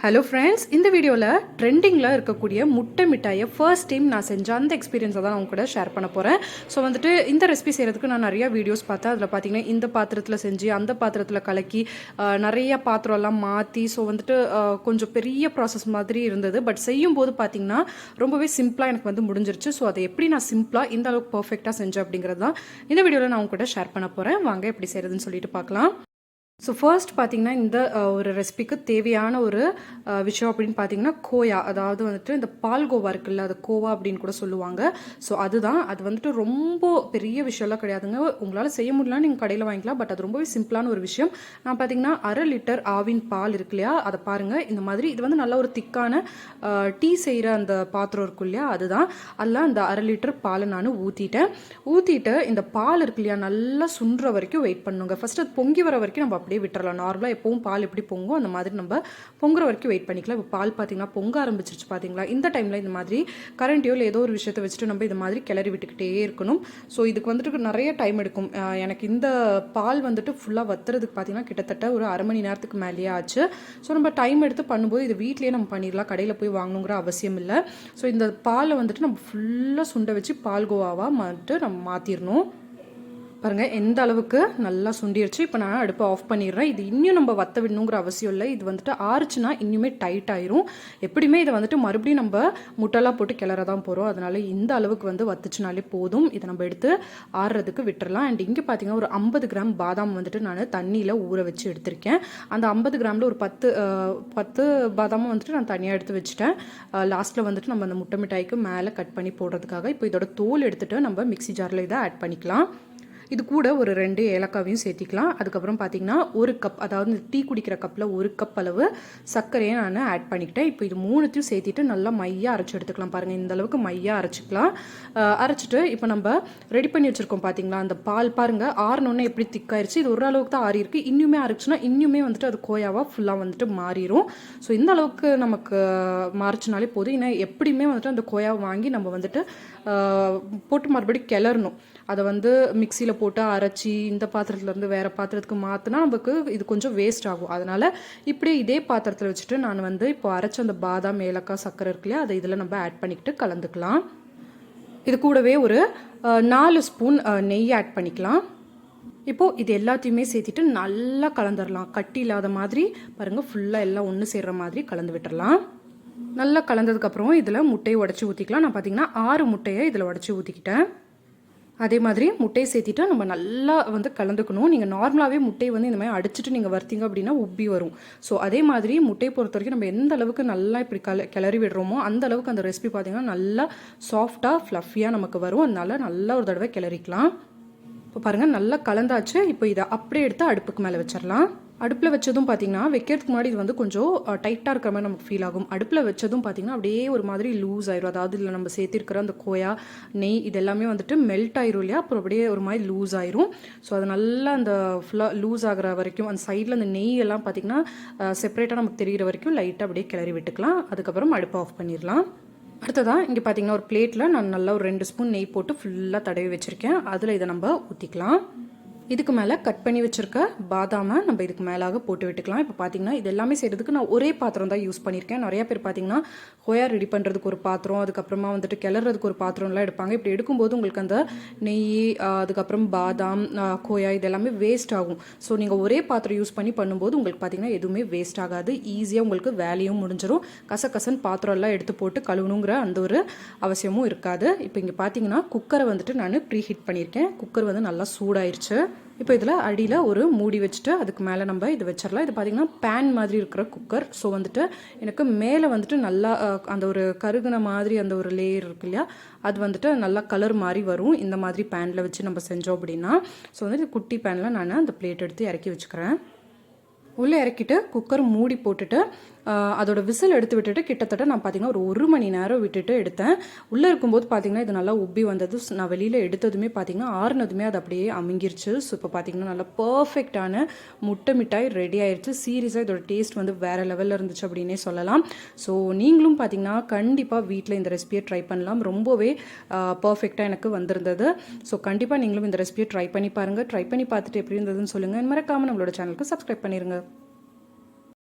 Hello friends இந்த வீடியோவில் ட்ரெண்டிங்கில் இருக்கக்கூடிய முட்டை மிட்டாயை ஃபர்ஸ்ட் டைம் நான் செஞ்ச அந்த எக்ஸ்பீரியன்ஸை தான் அவங்க கூட ஷேர் பண்ண போகிறேன் ஸோ வந்துட்டு இந்த ரெசிபி செய்கிறதுக்கு நான் நிறையா வீடியோஸ் பார்த்தேன். அதில் பார்த்தீங்கன்னா இந்த பாத்திரத்தில் செஞ்சு அந்த பாத்திரத்தில் கலக்கி நிறைய பாத்திரம்லாம் மாற்றி ஸோ வந்துட்டு கொஞ்சம் பெரிய ப்ராசஸ் மாதிரி இருந்தது. பட் செய்யும்போது பார்த்தீங்கன்னா ரொம்பவே சிம்பிளாக எனக்கு வந்து முடிஞ்சிருச்சு. ஸோ அதை எப்படி நான் சிம்பிளாக இந்த அளவுக்கு பர்ஃபெக்டாக செஞ்சேன் அப்படிங்கிறது தான் இந்த வீடியோவில் நான் உங்க கூட ஷேர் பண்ண போகிறேன் வாங்க எப்படி செய்கிறதுன்னு சொல்லிட்டு பார்க்கலாம் ஸோ ஃபர்ஸ்ட் பார்த்தீங்கன்னா இந்த ஒரு ரெசிபிக்கு தேவையான ஒரு விஷயம் அப்படின்னு பார்த்தீங்கன்னா கோயா. அதாவது வந்துட்டு இந்த பால்கோவா இருக்குல்ல அது கோவா அப்படின்னு கூட சொல்லுவாங்க. ஸோ அதுதான். அது வந்துட்டு ரொம்ப பெரிய விஷயம்லாம் கிடையாதுங்க. உங்களால் செய்ய முடியலன்னு நீங்கள் கடையில் வாங்கிக்கலாம். பட் அது ரொம்பவே சிம்பிளான ஒரு விஷயம். நான் பார்த்தீங்கன்னா அரை லிட்டர் ஆவின் பால் இருக்கு இல்லையா? அதை பாருங்கள் இந்த மாதிரி இது வந்து நல்ல ஒரு திக்கான டீ செய்கிற அந்த பாத்திரம் இருக்கும் இல்லையா? அதுதான். அதில் அந்த அரை லிட்டர் பாலை நான் ஊற்றிட்டேன் ஊற்றிட்டு இந்த பால் இருக்கு இல்லையா? நல்லா சுன்ற வரைக்கும் வெயிட் பண்ணுங்க. ஃபர்ஸ்ட் அது பொங்கி வர வரைக்கும் நம்ம அப்படியே விட்டுறலாம். நார்மலாக எப்பவும் பால் எப்படி பொங்கும் அந்த மாதிரி நம்ம பொங்குற வரைக்கும் வெயிட் பண்ணிக்கலாம். இப்போ பால் பார்த்தீங்கன்னா பொங்க ஆரம்பிச்சிருச்சு பார்த்தீங்களா இந்த டைமில் இந்த மாதிரி கரண்ட்டியோ இல்லை ஏதோ ஒரு விஷயத்தை வச்சுட்டு நம்ம இது மாதிரி கிளறி விட்டுக்கிட்டே இருக்கணும். ஸோ இதுக்கு வந்துட்டு நிறைய டைம் எடுக்கும். எனக்கு இந்த பால் வந்துட்டு ஃபுல்லாக வத்துறதுக்கு பார்த்தீங்கன்னா கிட்டத்தட்ட ஒரு அரை மணி நேரத்துக்கு மேலேயே ஆச்சு. ஸோ நம்ம டைம் எடுத்து பண்ணும்போது இது வீட்லேயே நம்ம பண்ணிடலாம். கடையில் போய் வாங்கணுங்கிற அவசியம் இல்லை. ஸோ இந்த பாலை வந்துட்டு நம்ம ஃபுல்லாக சுண்டை வச்சு பால் கோவாவாக வந்துட்டு நம்ம மாற்றிடணும் பாருங்கள் எந்த அளவுக்கு நல்லா சுண்டிருச்சு. இப்போ நான் அடுப்பை ஆஃப் பண்ணிடுறேன். இது இன்னும் நம்ம வத்த விடணுங்கிற அவசியம் இல்லை. இது வந்துட்டு ஆறுச்சுன்னா இன்னுமே டைட் ஆயிரும். எப்படியுமே இதை வந்துட்டு மறுபடியும் நம்ம முட்டெல்லாம் போட்டு கிளற தான் போகிறோம் அதனால் இந்த அளவுக்கு வந்து வத்துச்சுனாலே போதும். இதை நம்ம எடுத்து ஆறுறதுக்கு விட்டுறலாம். அண்ட் இங்கே பார்த்தீங்கன்னா ஒரு ஐம்பது கிராம் பாதாம் வந்துட்டு நான் தண்ணியில் ஊற வச்சு எடுத்திருக்கேன். அந்த ஐம்பது கிராமில் ஒரு பத்து பத்து பாதாமும் வந்துட்டு நான் தனியாக எடுத்து வச்சுட்டேன். லாஸ்ட்டில் வந்துட்டு நம்ம அந்த முட்டை மிட்டாய்க்கு மேலே கட் பண்ணி போடுறதுக்காக இப்போ இதோட தோல் எடுத்துகிட்டு நம்ம மிக்ஸி ஜாரில் இதை ஆட் பண்ணிக்கலாம். இது கூட ஒரு ரெண்டு ஏலக்காவையும் சேர்த்திக்கலாம். அதுக்கப்புறம் பார்த்தீங்கன்னா ஒரு கப் அதாவது இந்த டீ குடிக்கிற கப்பில் ஒரு கப் அளவு சர்க்கரையை நான் ஆட் பண்ணிக்கிட்டேன். இப்போ இது மூணுத்தையும் சேர்த்திட்டு நல்லா மையாக அரைச்சி எடுத்துக்கலாம் பாருங்கள் இந்த அளவுக்கு மையாக அரைச்சிக்கலாம். அரைச்சிட்டு இப்போ நம்ம ரெடி பண்ணி வச்சுருக்கோம் பார்த்தீங்களா அந்த பால் பாருங்கள் ஆறினோன்னே எப்படி திக்காயிருச்சு இது ஒரு அளவுக்கு தான் ஆறி இருக்குது இன்னுமே அரைச்சுன்னா இன்னுமே வந்துட்டு அது கோயாவாக ஃபுல்லாக வந்துட்டு மாறிடும் ஸோ இந்த அளவுக்கு நமக்கு மாறிச்சினாலே போதும். ஏன்னா எப்படியுமே வந்துட்டு அந்த கோயாவை வாங்கி நம்ம வந்துட்டு போட்டு மறுபடியும் கிளறணும். அதை வந்து மிக்சியில் போட்டு அரைச்சி இந்த பாத்திரத்துலேருந்து வேறு பாத்திரத்துக்கு மாற்றினா நமக்கு இது கொஞ்சம் வேஸ்ட் ஆகும். அதனால் இப்படியே இதே பாத்திரத்தில் வச்சுட்டு நான் வந்து இப்போ அரைச்ச அந்த பாதாம் ஏலக்காய் சர்க்கரை இருக்கு இல்லையா அதை இதில் நம்ம ஆட் பண்ணிக்கிட்டு கலந்துக்கலாம். இது கூடவே ஒரு நாலு ஸ்பூன் நெய் ஆட் பண்ணிக்கலாம். இப்போது இது எல்லாத்தையுமே சேர்த்திட்டு நல்லா கலந்துடலாம் கட்டி இல்லாத மாதிரி பாருங்கள் ஃபுல்லாக எல்லாம் ஒன்று சேர்கிற மாதிரி கலந்து விட்டுடலாம் நல்லா கலந்ததுக்கப்புறம் இதில் முட்டையை உடச்சி ஊற்றிக்கலாம் நான் பார்த்தீங்கன்னா ஆறு முட்டையை இதில் உடச்சி ஊற்றிக்கிட்டேன் அதே மாதிரி முட்டையை சேர்த்திட்டு நம்ம நல்லா வந்து கலந்துக்கணும். நீங்கள் நார்மலாகவே முட்டையை வந்து இந்த மாதிரி அடிச்சுட்டு நீங்கள் வர்த்தீங்க அப்படின்னா உப்பி வரும். ஸோ அதே மாதிரி முட்டையை பொறுத்த வரைக்கும் நம்ம எந்த அளவுக்கு நல்லா இப்படி கல கிளறி விடுறோமோ அந்த அளவுக்கு அந்த ரெசிபி பார்த்தீங்கன்னா நல்லா சாஃப்டாக ஃப்ளஃபியாக நமக்கு வரும். அதனால நல்லா ஒரு தடவை கிளறிக்கலாம். இப்போ பாருங்கள் நல்லா கலந்தாச்சு. இப்போ இதை அப்படியே எடுத்து அடுப்புக்கு மேலே வச்சிடலாம். அடுப்பில் வச்சதும் பார்த்தீங்கன்னா வைக்கிறதுக்கு முன்னாடி இது வந்து கொஞ்சம் டைட்டாக இருக்கிற மாதிரி நமக்கு ஃபீல் ஆகும். அடுப்பில் வச்சதும் பார்த்தீங்கன்னா அப்படியே ஒரு மாதிரி லூஸ் ஆயிரும். அதாவது இதில் நம்ம சேர்த்திருக்கிற அந்த கோயா நெய் இதெல்லாமே வந்துட்டு மெல்ட் ஆயிரும் இல்லையா? அப்புறம் அப்படியே ஒரு மாதிரி லூஸ் ஆயிரும். ஸோ அது நல்லா அந்த ஃபுல்லாக லூஸ் ஆகிற வரைக்கும் அந்த சைடில் அந்த நெய் எல்லாம் பார்த்தீங்கன்னா செப்பரேட்டாக நமக்கு தெரிகிற வரைக்கும் லைட்டாக அப்படியே கிளறி விட்டுக்கலாம். அதுக்கப்புறம் அடுப்பை ஆஃப் பண்ணிடலாம். அடுத்ததாக இங்கே பார்த்தீங்கன்னா ஒரு பிளேட்டில் நான் நல்லா ஒரு ரெண்டு ஸ்பூன் நெய் போட்டு ஃபுல்லாக தடவி வச்சுருக்கேன். அதில் இதை நம்ம ஊற்றிக்கலாம் இதுக்கு மேலே கட் பண்ணி வச்சுருக்க பாதாமை நம்ம இதுக்கு மேலாக போட்டு விட்டுக்கலாம். இப்போ பார்த்தீங்கன்னா இது எல்லாமே செய்கிறதுக்கு நான் ஒரே பாத்திரம் தான் யூஸ் பண்ணியிருக்கேன் நிறையா பேர் பார்த்தீங்கன்னா ஹோயா ரெடி பண்ணுறதுக்கு ஒரு பாத்திரம் அதுக்கப்புறமா வந்துட்டு கிளறதுக்கு ஒரு பாத்திரம்லாம் எடுப்பாங்க. இப்படி எடுக்கும்போது உங்களுக்கு அந்த நெய் அதுக்கப்புறம் பாதாம் கோயா இதெல்லாமே வேஸ்ட் ஆகும். ஸோ நீங்கள் ஒரே பாத்திரம் யூஸ் பண்ணி பண்ணும்போது உங்களுக்கு பார்த்தீங்கன்னா எதுவுமே வேஸ்ட் ஆகாது. ஈஸியாக உங்களுக்கு வேலையும் முடிஞ்சிடும் கசகசன் பாத்திரம் எல்லாம் எடுத்து போட்டு கழுவணுங்கிற அந்த ஒரு அவசியமும் இருக்காது. இப்போ இங்கே பார்த்தீங்கன்னா குக்கரை வந்துட்டு நான் ப்ரீ ஹீட் பண்ணியிருக்கேன் குக்கர் வந்து நல்லா சூடாயிருச்சு. இப்போ இதில் அடியில் ஒரு மூடி வச்சுட்டு அதுக்கு மேலே நம்ம இது வச்சிடலாம். இது பார்த்தீங்கன்னா பேன் மாதிரி இருக்கிற குக்கர் ஸோ வந்துட்டு எனக்கு மேலே வந்துட்டு நல்லா அந்த ஒரு கருகுன மாதிரி அந்த ஒரு லேயர் இருக்கு இல்லையா? அது வந்துட்டு நல்லா கலர் மாதிரி வரும். இந்த மாதிரி பேனில் வச்சு நம்ம செஞ்சோம் அப்படின்னா. ஸோ வந்துட்டு குட்டி பேனில் நான் அந்த பிளேட் எடுத்து இறக்கி வச்சுக்கிறேன். உள்ளே இறக்கிட்டு குக்கர் மூடி போட்டுட்டு அதோட விசில் எடுத்து விட்டுட்டு கிட்டத்தட்ட நான் பார்த்தீங்கன்னா ஒரு ஒரு மணி நேரம் விட்டுட்டு எடுத்தேன். உள்ளே இருக்கும்போது பார்த்தீங்கன்னா இது நல்லா உப்பி வந்தது. ஸ் நான் வெளியில் எடுத்ததுமே பார்த்தீங்கன்னா ஆறுனதுமே அது அப்படியே அமுங்கிருச்சு. ஸோ இப்போ பார்த்தீங்கன்னா நல்லா பர்ஃபெக்டான முட்டை மிட்டாய் ரெடி ஆயிடுச்சு சீரியஸாக இதோட டேஸ்ட் வந்து வேறு லெவலில் இருந்துச்சு அப்படின்னே சொல்லலாம். ஸோ நீங்களும் பார்த்தீங்கன்னா கண்டிப்பாக வீட்டில் இந்த ரெசிபியை ட்ரை பண்ணலாம். ரொம்பவே பர்ஃபெக்டாக எனக்கு வந்திருந்தது. ஸோ கண்டிப்பாக நீங்களும் இந்த ரெசிபியை ட்ரை பண்ணி பாருங்கள் ட்ரை பண்ணி பார்த்துட்டு எப்படி இருந்ததுன்னு சொல்லுங்கள் மறக்காமல் நம்மளோட சேனலுக்கு சப்ஸ்கிரைப் பண்ணிடுங்க